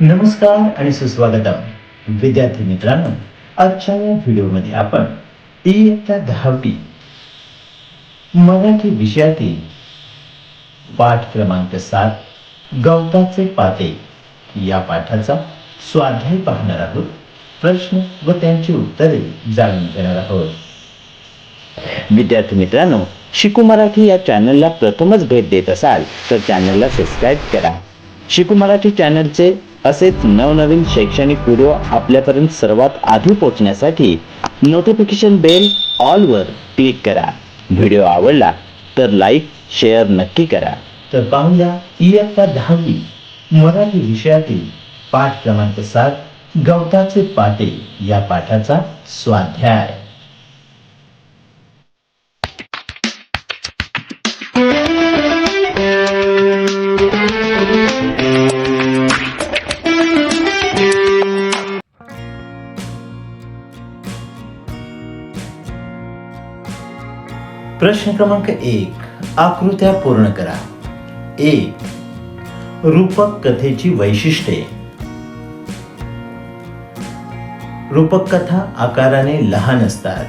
नमस्कार आणि सुस्वागतम. विद्यार्थी मित्रांनो आजच्या या व्हिडिओमध्ये आपण इयत्ता दहावी मराठी विषयातील पाठ क्रमांक सात गवताचे पाते या पाठाचा स्वाध्याय पाहणार आहोत. प्रश्न व त्यांची उत्तरे जाणून घेणार आहोत. विद्यार्थी मित्रांनो शिकू मराठी या चॅनलला प्रथमच भेट देत असाल तर चॅनलला सबस्क्राईब करा. शिकू मराठी चॅनलचे असेच नवनवीन शैक्षणिक व्हिडिओ आपल्यापर्यंत सर्वात आधी पोहोचण्यासाठी नोटिफिकेशन बेल ऑलवर क्लिक करा. व्हिडिओ आवडला तर लाईक शेअर नक्की करा. तर पाहूया इयत्ता दहावी. मराठी विषयातील पाठ क्रमांक सात गवताचे पाटे या पाठाचा स्वाध्याय. प्रश्न क्रमांक एक आकृत्या पूर्ण करा. एक रूपक कथेची वैशिष्ट्ये. रूपक कथा आकाराने लहान असतात.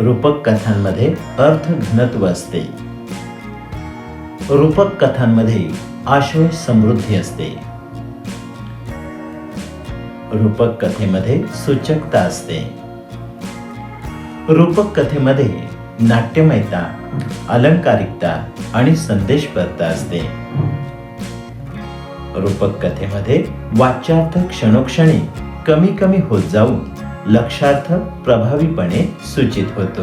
रूपक कथांमध्ये अर्थ घनत्व असते. रूपक कथांमध्ये आशय समृद्धी असते. रूपक कथेमध्ये सूचकता असते. रूपक कथेमध्ये नाट्यमयता अलंकारिकता आणि संदेशपरता असते. रूपक कथेमध्ये वाच्यार्थ क्षणोक्षणी कमी कमी होत जाऊन लक्षार्थ प्रभावीपणे सूचित होतो.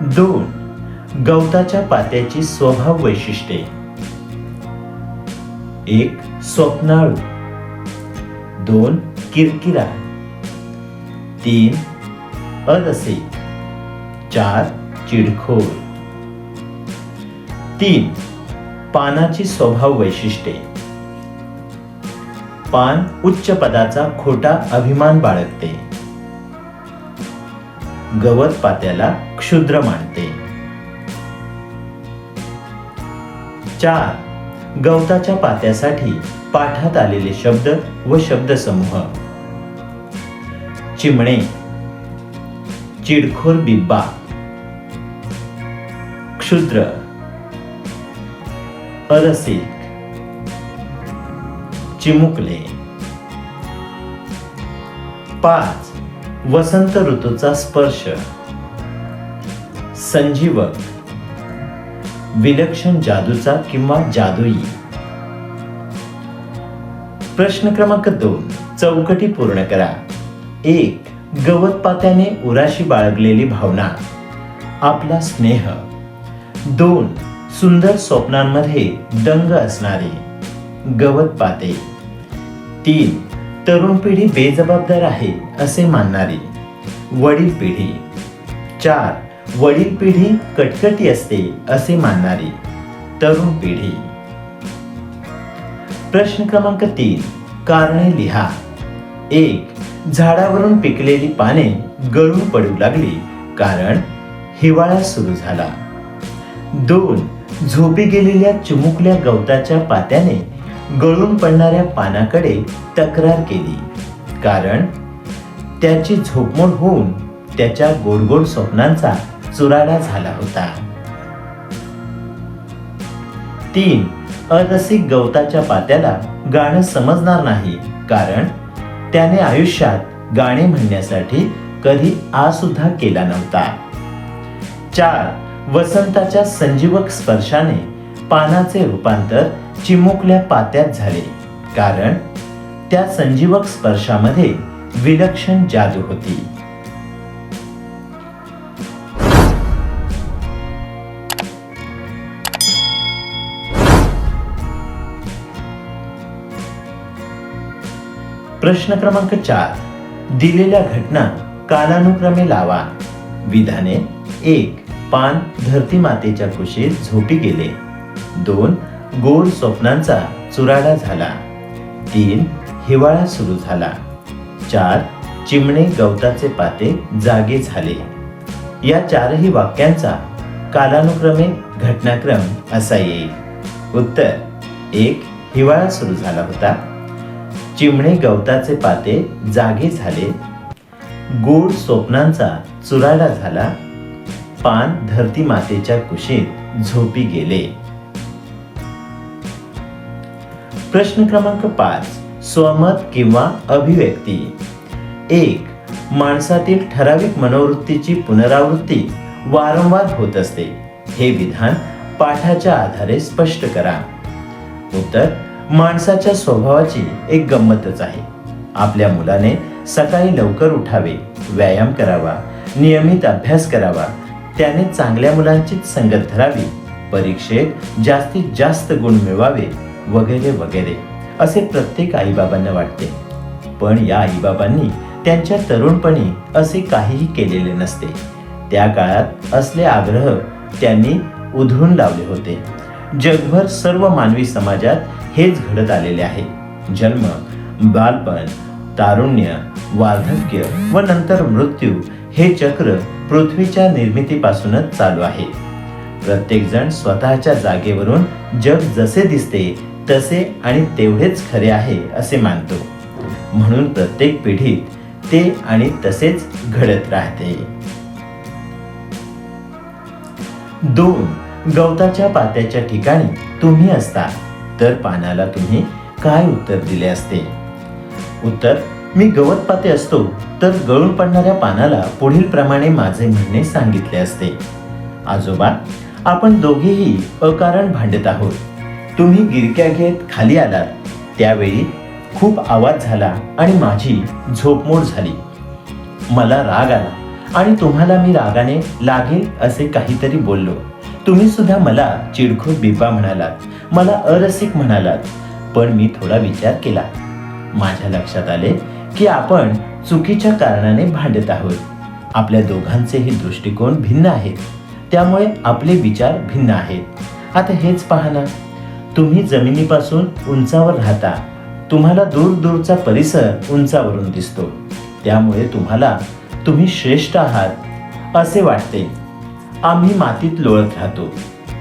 दोन गवताच्या पात्याची स्वभाव वैशिष्ट्ये. एक स्वप्नाळू. दोन किरकिरा. तीन अरसे चार चिडखोर. तीन पानाची स्वभाव वैशिष्ट्ये. पान उच्च पदाचा खोटा अभिमान बाळगते. गवत पात्याला क्षुद्र मानते. चार गवताच्या पात्यासाठी पाठात आलेले शब्द व शब्दसमूह. चिमणे चिडखोर बिब्बा. क्षुद्र. अरसिक चिमुकले. पाच. वसंत ऋतूचा स्पर्श. संजीवक. विलक्षण जादूचा किंवा जादुई. प्रश्न क्रमांक दोन. चौकटी पूर्ण करा. एक. गवत पात्याने उराशी बाळगलेली भावना आपला स्नेह दोन सुंदर स्वप्नांमध्ये दंग असणारे गवत पाते तीन तरुण पिढी बेजबाबदार आहे असे मानणारी वडील पिढी चार वडील पिढी कटकटी असते असे मानणारी तरुण पिढी. प्रश्न क्रमांक तीन कारणे लिहा. एक झाडावरून पिकलेली पाने गळून पडू लागली कारण हिवाळा सुरू झाला. दोन झोपी गेलेल्या चिमुकल्या गवताच्या पात्याने गळून पडणाऱ्या पानाकडे तक्रार केली कारण त्याची झोपमोड होऊन त्याच्या गोडगोड स्वप्नांचा चुराडा झाला होता. तीन अरसिक गवताच्या पात्याला गाणं समजणार नाही कारण त्याने आयुष्यात गाणे म्हणण्यासाठी कधी आ सुद्धा केला नव्हता. चार वसंताच्या संजीवक स्पर्शाने पानाचे रूपांतर चिमुकल्या पात्यात झाले. कारण त्या संजीवक स्पर्शामध्ये विलक्षण जादू होती. प्रश्न क्रमांक चार. दिलेल्या घटना कालानुक्रमे लावा. विधाने एक पान धरती मातेच्या कुशीत झोपी गेले. दोन गोड स्वप्नांचा चुराडा झाला. तीन हिवाळा सुरू झाला. चार चिमणे गवताचे पाते जागे झाले. या चारही वाक्यांचा कालानुक्रमे घटनाक्रम असा येईल. उत्तर एक हिवाळा सुरू झाला होता. चिमणे गवताचे पाते जागे झाले. गोड स्वप्नांचा चुराडा झाला. पान धरती मातेच्या कुशीत झोपी गेले. प्रश्न क्रमांक पाच स्वमत किंवा अभिव्यक्ती. एक माणसातील ठराविक मनोवृत्तीची पुनरावृत्ती वारंवार होत असते. हे विधान पाठाच्या आधारे स्पष्ट करा. उत्तर माणसाच्या स्वभावाची एक गंमतच आहे. आपल्या मुलाने सकाळी लवकर उठावे व्यायाम करावा नियमित अभ्यास करावा त्याने चांगल्या मुलांचीच संगत धरावी परीक्षेत जास्तीत जास्त गुण मिळवावे वगैरे वगैरे असे प्रत्येक आईबाबांना वाटते. पण या आईबाबांनी त्यांच्या तरुणपणी असे काहीही केलेले नसते. त्या काळात असले आग्रह त्यांनी उधळून लावले होते. जगभर सर्व मानवी समाजात हेच घडत आलेले आहे. जन्म बालपण तारुण्य वार्धक्य व नंतर मृत्यू हे चक्र पृथ्वीच्या निर्मितीपासूनच चालू आहे. प्रत्येकजण स्वतःच्या जागेवरून जग जसे दिसते तसे आणि तेवढेच खरे आहे असे मानतो. म्हणून प्रत्येक पिढीत ते आणि तसेच घडत राहते. दोन गवताच्या पात्याच्या ठिकाणी तुम्ही असता. तर पानाला तुम्ही काय उत्तर दिले असते? उत्तर मी गवत पाते असतो तर गळून पडणाऱ्या पानाला पुढील प्रमाणे माझे म्हणणे सांगितले असते. आजोबा आपण दोघेही अकारण भांडत आहोत. तुम्ही गिरक्या घेत खाली आलात. त्यावेळी खूप आवाज झाला आणि माझी झोपमोड झाली. मला राग आला आणि तुम्हाला मी रागाने लागेल असे काहीतरी बोललो. तुम्ही सुद्धा मला चिडखोर बिबा म्हणालात मला अरसिक म्हणालात. पण मी थोडा विचार केला. माझ्या लक्षात आले की आपण चुकीच्या कारणाने भांडत आहोत. आपल्या दोघांचेही दृष्टिकोन भिन्न आहेत. त्यामुळे आपले विचार भिन्न आहेत. आता हेच पहा ना. तुम्ही जमिनीपासून उंचावर राहता. तुम्हाला दूर दूरचा परिसर उंचावरून दिसतो. त्यामुळे तुम्हाला तुम्ही श्रेष्ठ आहात असे वाटते. आम्ही मातीत लोळत राहतो.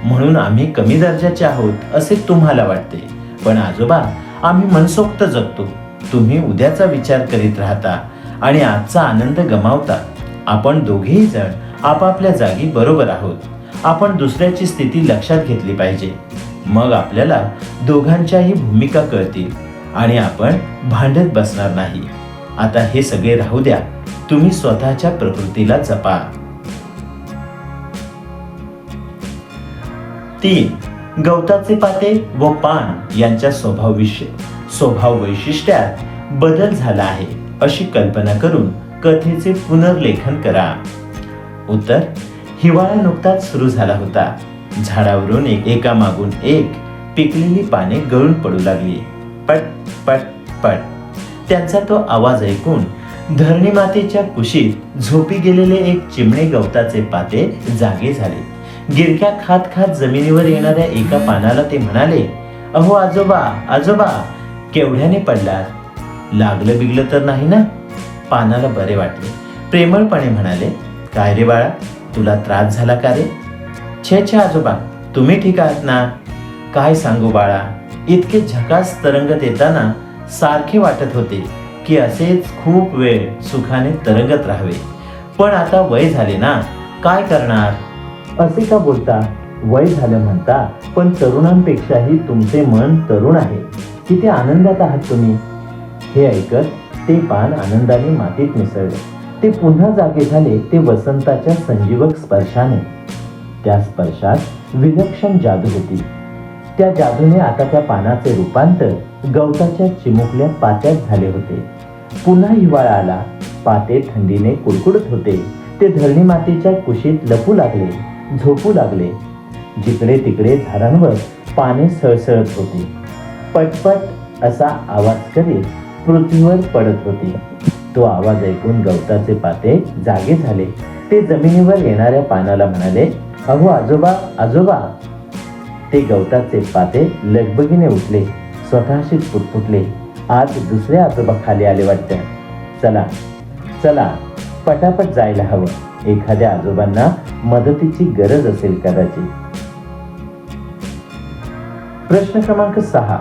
म्हणून आम्ही कमी दर्जाचे आहोत असे तुम्हाला वाटते. पण आजोबा आम्ही मनसोक्त जगतो. तुम्ही उद्याचा विचार करीत राहता आणि आजचा आनंद गमावता. आपण दोघेही जण आपापल्या जागी बरोबर आहोत. आपण दुसऱ्याची स्थिती लक्षात घेतली पाहिजे. मग आपल्याला दोघांच्याही भूमिका कळतील आणि आपण भांडत बसणार नाही. आता हे सगळे राहू द्या. तुम्ही स्वतःच्या प्रकृतीला जपा. तीन गवताचे पाते व पान यांच्या स्वभाव विषय स्वभाव वैशिष्ट्यात बदल झाला आहे अशी कल्पना करून कथेचे पुनर्लेखन करा. उत्तर हिवाळा नुकताच सुरू झाला होता. झाडावरून एक एका मागून एक पिकलेली पाने गळून पडू लागली. पट पट पट. त्यांचा तो आवाज ऐकून धरणी मातेच्या कुशीत झोपी गेलेले एक चिमणे गवताचे पाते जागे झाले. गिरक्या खात खात जमिनीवर येणाऱ्या एका पानाला ते म्हणाले अहो आजोबा आजोबा केवढ्याने पडलात? लागलं बिगलं तर नाही ना? पानाला बरे वाटले. प्रेमळपणे म्हणाले काय रे बाळा तुला त्रास झाला का रे? छे छे आजोबा तुम्ही ठीक आहात ना? काय सांगू बाळा इतके झकास तरंगत येताना सारखे वाटत होते की असेच खूप वेळ सुखाने तरंगत राहावे. पण आता वय झाले ना काय करणार? असे का बोलता? वय झालं म्हणता पण तरुणांपेक्षाही तुमचे मन तरुण आहे. किती आनंदात आहात तुम्ही? हे ऐकत ते पान आनंदाने मातीत मिसळले. ते पुन्हा जागे झाले ते वसंताच्या संजीवक स्पर्शाने. त्या स्पर्शात विलक्षण जादू होती. त्या जादूने आता त्या पानाचे रूपांतर गवताच्या चिमुकल्या पात्यात झाले होते. पुन्हा हिवाळा आला. पाते थंडीने कुडकुडत होते. ते धरणी मातीच्या कुशीत लपू लागले. झोपू लागले. जिकडे तिकडे झाडांवर पाने सळसळत होती. पटपट असा आवाज करीत पृथ्वीवर पडत होती. तो आवाज ऐकून गवताचे पाते जागे झाले. ते जमिनीवर येणाऱ्या पानाला म्हणाले अहो आजोबा आजोबा. ते गवताचे पाते लगबगीने उठले. स्वतःशीच पुटपुटले. आज दुसरे आजोबा खाली आले वाटतं. चला चला पटापट जायला हवं. एखाद्या आजोबांना मदतीची गरज असेल कदाचित. प्रश्न क्रमांक सहा.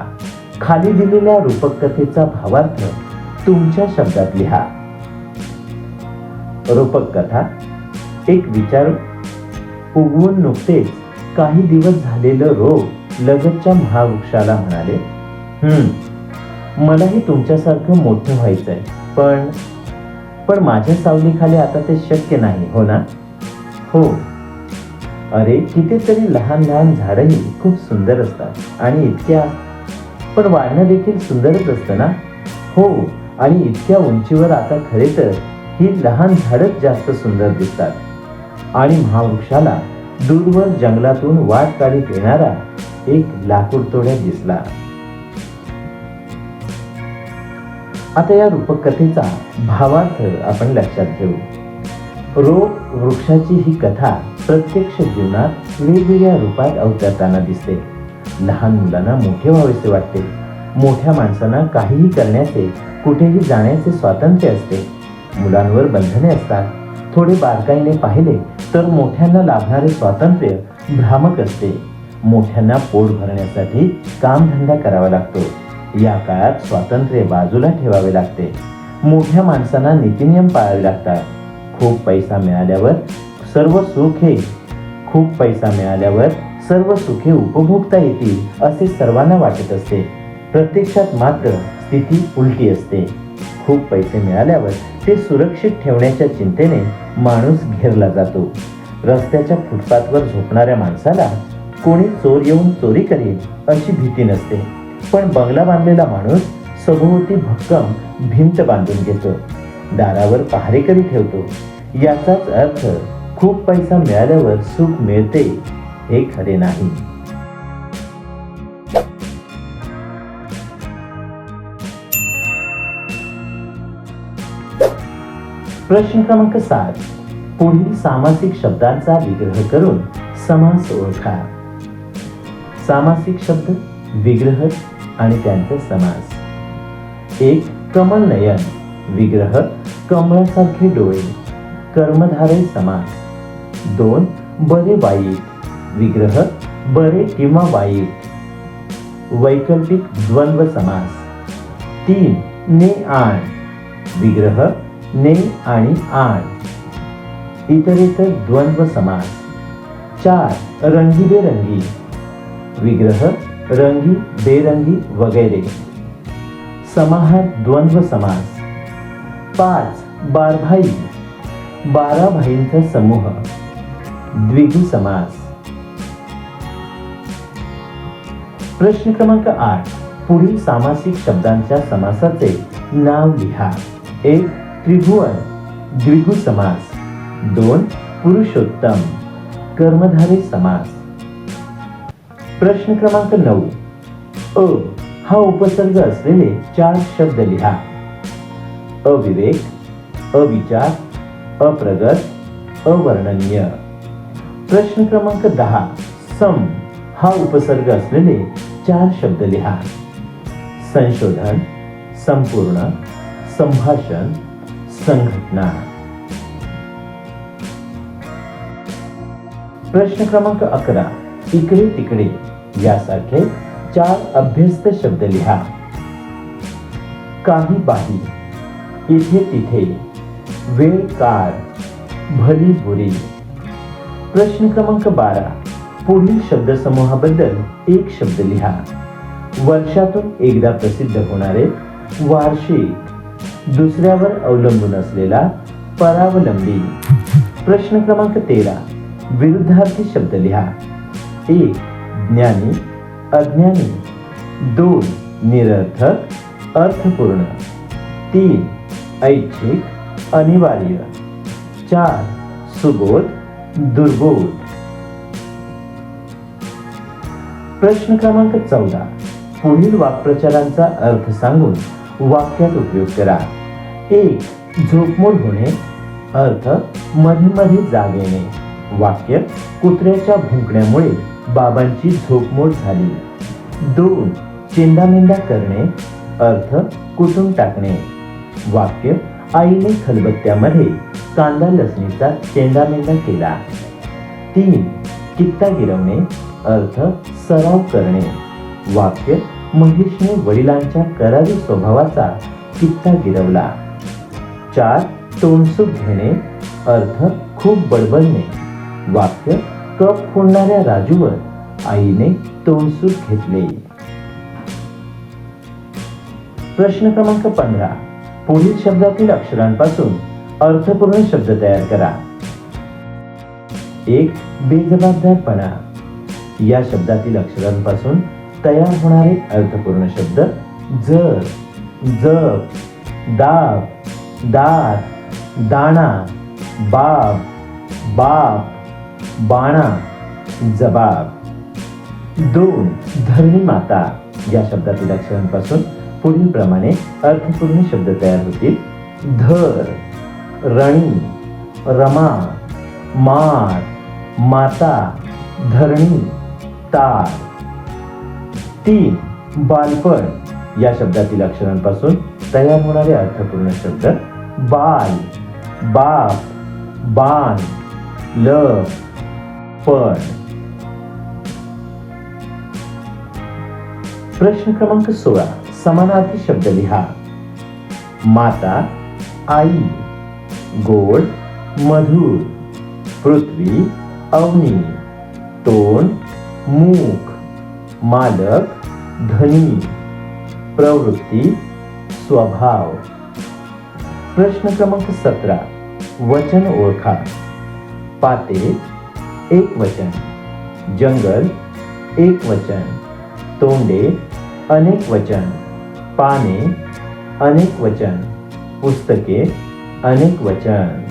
खाली दिलेल्या रूपक कथेचा भावार्थ तुमच्या शब्दात लिहा. रूपक कथा एक विचार उगवून नुकतेच काही दिवस झालेलं रोग लगतच्या महावृक्षाला म्हणाले हम्म मलाही तुमच्यासारखं मोठं व्हायचंय पण पण माझ्या सावलीखाली आता ते शक्य नाही हो ना? हो. अरे कितीतरी लहान लहान झाडंही खूप सुंदर असतात आणि इतक्या पण वाढणं देखील सुंदरच असतं ना? हो आणि इतक्या उंचीवर आता खरे तर ही लहान झाडच जास्त सुंदर दिसतात. आणि महावृक्षाला दूरवर जंगलातून वाट काढीत येणारा एक लाकूड तोड्या दिसला. आता या रूपक कथेचा भावार्थ आपण लक्षात घेऊ. रोग वृक्षाची ही कथा प्रत्यक्ष जीवनात वेगवेगळ्या रूपात अवतरताना दिसते. लहान मुलांना मोठे व्हावेसे वाटते. मोठ्या माणसांना काहीही करण्याचे कुठेही जाण्याचे स्वातंत्र्य असते. मुलांवर बंधने असतात. थोडे बारकाईने पाहिले तर मोठ्यांना लाभणारे स्वातंत्र्य भ्रामक असते. मोठ्यांना पोट भरण्यासाठी कामधंदा करावा लागतो. या काळात स्वातंत्र्य बाजूला ठेवावे लागते. मोठ्या माणसांना नीतिनियम पाळावे लागतात. खूप पैसा मिळाल्यावर सर्व सुख हे खूप पैसा मिळाल्यावर सर्व सुखे उपभोगता येतील असे सर्वांना वाटत असते. प्रत्यक्षात मात्र स्थिती उलटी असते. खूप पैसे मिळाल्यावर ते सुरक्षित ठेवण्याच्या चिंतेने माणूस घेरला जातो. रस्त्याच्या फुटपाथवर झोपणाऱ्या माणसाला कोणी चोर येऊन चोरी करेल अशी भीती नसते. पण बंगला बांधलेला माणूस सभोवती भक्कम भिंत बांधून घेतो. दारावर पहारेकरी ठेवतो. याचाच अर्थ खूप पैसा मिळाल्यावर सुख मिळते हे खरे नाही. प्रश्न क्रमांक सात. पुढील सामासिक शब्दांचा विग्रह करून समास ओळखा. सामासिक शब्द विग्रह आणि त्यांचे समास. एक कमल नयन विग्रह कमळासारखे डोळे कर्मधारे समास दोन बरे वाईट. विग्रह बरे किंवा वाईट. वैकल्पिक द्वंद्व समास. तीन ने आण. विग्रह ने आणि आण. इतरेतर द्वंद्व समास. चार रंगीबेरंगी. विग्रह रंगी बेरंगी वगैरे. समाहार द्वंद्व समास. पाच बारभाई बारा भाईंचा समूह द्विगु समास. प्रश्न क्रमांक आठ पुढील सामासिक शब्दांच्या समासाचे नाव लिहा. एक त्रिभुवन द्विगु समास. दोन पुरुषोत्तम कर्मधारी समास. प्रश्न क्रमांक नऊ अ हा उपसर्ग असलेले चार शब्द लिहा. अविवेक, अविचार, अप्रगत, अवर्णनीय. प्रश्न क्रमांक दहा, सम. हा उपसर्ग असलेले चार शब्द लिहा. संशोधन, संपूर्ण, संभाषण, संघटना. प्रश्न क्रमांक अकरा, इकडे तिकडे, यासारखे चार अभ्यस्त शब्द लिहा. काही बाही. इथे तिथे वेळ काळ भली बुरी। प्रश्न क्रमांक बारा, पुढील शब्दसमूहाबद्दल एक शब्द लिहा। वर्षातून एकदा प्रसिद्ध होणारे वार्षिक, दुसऱ्यावर अवलंबून असलेला परावलंबी। प्रश्न क्रमांक तेरा, विरुद्धार्थी शब्द लिहा। एक, ज्ञानी, अज्ञानी। दोन, निरर्थक, अर्थपूर्ण। तीन ऐच्छिक अनिवार्य. चार सुबोध दुर्बोध. प्रश्न क्रमांक चौदा. पुढील वाक्प्रचारांचा अर्थ सांगून वाक्यात उपयोग करा. एक झोपमोड होणे. अर्थमध्ये मध्ये जाग येणे. वाक्य कुत्र्याच्या भुंकण्यामुळे बाबांची झोपमोड झाली. दोन चेंदामेंदा करणे. अर्थ कुटून टाकणे. वाक्य आईने खलबत्त्यामध्ये कांदा लसणीचा चेंडामेंडा केला. तीन कित्ता गिरवणे अर्थ सराव करणे. वाक्य महेशने वडिलांच्या करारी स्वभावाचा कित्ता गिरवला. चार तोंडसूक घेणे अर्थ खूप बडबडणे. वाक्य कप फोडणाऱ्या राजूवर आईने तोंडसूक घेतले. प्रश्न क्रमांक पंधरा. पुढील शब्दातील अक्षरांपासून अर्थपूर्ण शब्द तयार करा. एक बेजबाबदारपणा या शब्दातील अक्षरांपासून तयार होणारे अर्थपूर्ण शब्द जर जप दाब दार दाणा बाब बाप बाणा जबाब. दोन धरणी माता. या शब्दातील अक्षरांपासून पुढील प्रमाणे अर्थपूर्ण शब्द तयार होतील. धर रणी रमा माळ माता धरणी तार. तीन बालपण. या शब्दातील अक्षरांपासून तयार होणारे अर्थपूर्ण शब्द बाल बाप बाण ल पण. प्रश्न क्रमांक सोळा. समानार्थी शब्द लिहा। माता, आई, गोड, मधुर, पृथ्वी, अवनी, तोंड, मूक, मालक, धनी, प्रवृत्ती, स्वभाव। प्रश्न क्रमांक सतरा, वचन ओळखा। पाते, एक वचन। जंगल, एक वचन। तोंडे, अनेक वचन। पाने अनेक वचन पुस्तके अनेक वचन.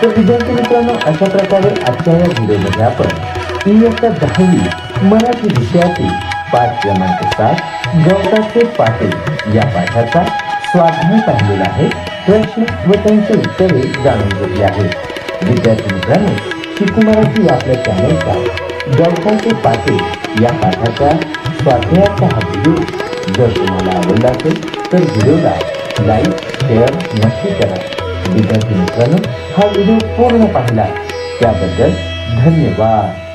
तर विद्यार्थी मित्रांनो अशा प्रकारे आजच्या या व्हिडिओमध्ये आपण इयत्ता दहावी मराठी विषयातील पाठ क्रमांक सात गवताचे पाटील या पाठाचा स्वाध्याय पाहिलेला आहे. प्रश्न व त्यांचे उत्तरे जाणून घेतली आहेत. विद्यार्थी मित्रांनो शिकू मराठी आपल्या चॅनलचा गवताचे पाटील या पाठाचा स्वाध्यायाचा हा व्हिडिओ जर तुम्हाला आवडला असेल तर व्हिडिओला लाईक शेअर नक्की करा. विद्यार्थी मित्रांनो हा व्हिडिओ पूर्ण पाहिला. त्याबद्दल धन्यवाद.